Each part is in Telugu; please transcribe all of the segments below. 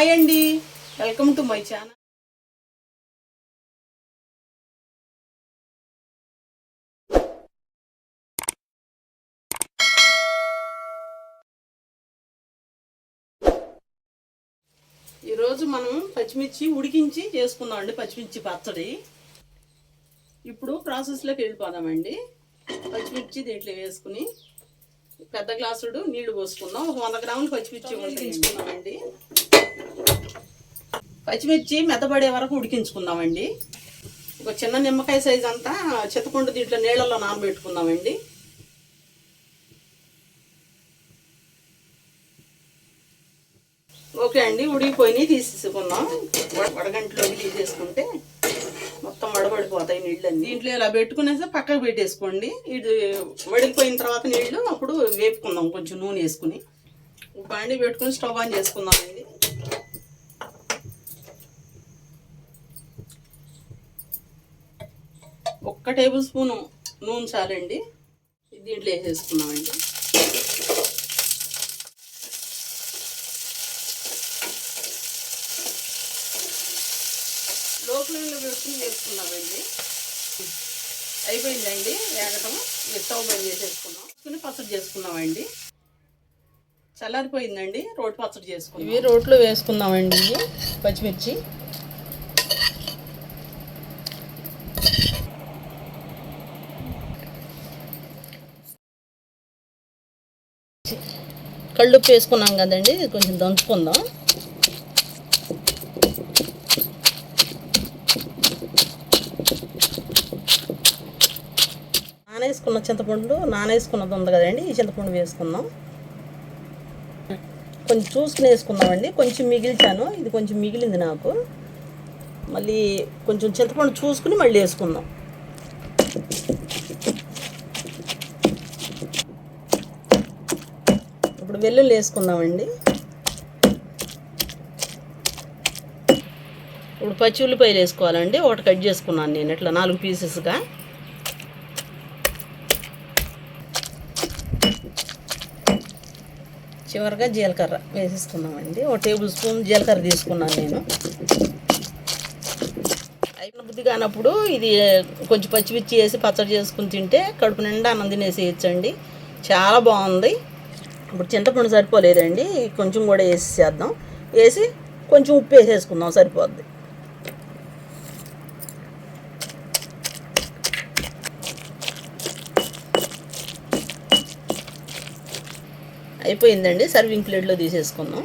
హాయ్ అండి. వెల్కమ్ టు మై ఛానల్ ఈరోజు మనం పచ్చిమిర్చి ఉడికించి చేసుకుందాం అండి పచ్చిమిర్చి పచ్చడి. ఇప్పుడు ప్రాసెస్లోకి వెళ్ళిపోదామండి. పచ్చిమిర్చి దీంట్లో వేసుకుని పెద్ద గ్లాసుడు నీళ్ళు పోసుకుందాం. ఒక వంద గ్రాములు పచ్చిమిర్చి ఉడికించుకుందామండి పచ్చిమిర్చి మెత్తబడే వరకు ఉడికించుకుందామండి. ఒక చిన్న నిమ్మకాయ సైజ్ అంతా చిత్తకుండు దీంట్లో నీళ్ళలో నానబెట్టుకుందామండి. ఓకే అండి ఉడికిపోయినవి తీసేసుకుందాం. వడ- వడగంటలోకి తీసేసుకుంటే మొత్తం వడబడిపోతాయి నీళ్ళన్నీ. దీంట్లో ఇలా పెట్టుకునేసి పక్కకు పెట్టేసుకోండి. ఇది వడికిపోయిన తర్వాత నీళ్ళు అప్పుడు వేపుకుందాం కొంచెం నూనె వేసుకుని. బాండి పెట్టుకుని స్టవ్ ఆన్ చేసుకుందాం అండి. ఒక్క టేబుల్ స్పూను నూనె చాలండి. దీంట్లో వేసేసుకున్నామండి లోపల వేసుకుని పెట్టుకుని వేసుకున్నామండి. అయిపోయిందండి వేగటం. ఈ స్టవ్ బంద్ చేసేసుకున్నాం. వేసుకుని పచ్చడి చేసుకున్నామండి. చల్లారిపోయిందండి. రోటి పచ్చడి చేసుకున్నాం. ఇవి రోట్లో వేసుకుందామండి. పచ్చిమిర్చి. కళ్ళుప్పు వేసుకున్నాం కదండి కొంచెం దంచుకుందాం. నానేసుకున్న చింతపండు నానేసుకున్నది ఉంది కదండి ఈ చింతపండు వేసుకుందాం. కొంచెం చూసుకుని వేసుకుందామండి కొంచెం మిగిల్చాను ఇది కొంచెం మిగిలింది నాకు. మళ్ళీ కొంచెం చింతపండు చూసుకుని మళ్ళీ వేసుకుందాం. వెల్లుల్లి వేసుకుందామండి ఇప్పుడు పచ్చి ఉల్లిపాయలు వేసుకోవాలండి ఒకటి కట్ చేసుకున్నాను నేను. ఇట్లా నాలుగు పీసెస్గా. చివరిగా జీలకర్ర వేసేసుకున్నామండి ఒక టేబుల్ స్పూన్ జీలకర్ర తీసుకున్నాను నేను. అయిన బుద్ధి కానప్పుడు ఇది కొంచెం పచ్చిమిర్చి వేసి పచ్చడి చేసుకుని తింటే కడుపు నిండా అన్నం తినేసి చాలా బాగుంది. ఇప్పుడు చింతపండు సరిపోలేదండి. కొంచెం కూడా వేసేసేద్దాం వేసి కొంచెం ఉప్పు వేసేసుకుందాం సరిపోద్ది. అయిపోయిందండి. సర్వింగ్ ప్లేట్లో తీసేసుకుందాం.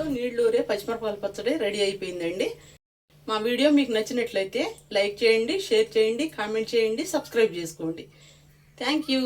నోట్లో నీళ్ళు ఊరే పచ్చిమిరపకాయల పచ్చడి రెడీ అయిపోయిందండి. మా వీడియో మీకు నచ్చినట్లయితే లైక్ చేయండి షేర్ చేయండి కామెంట్ చేయండి సబ్స్క్రైబ్ చేసుకోండి. Thank you.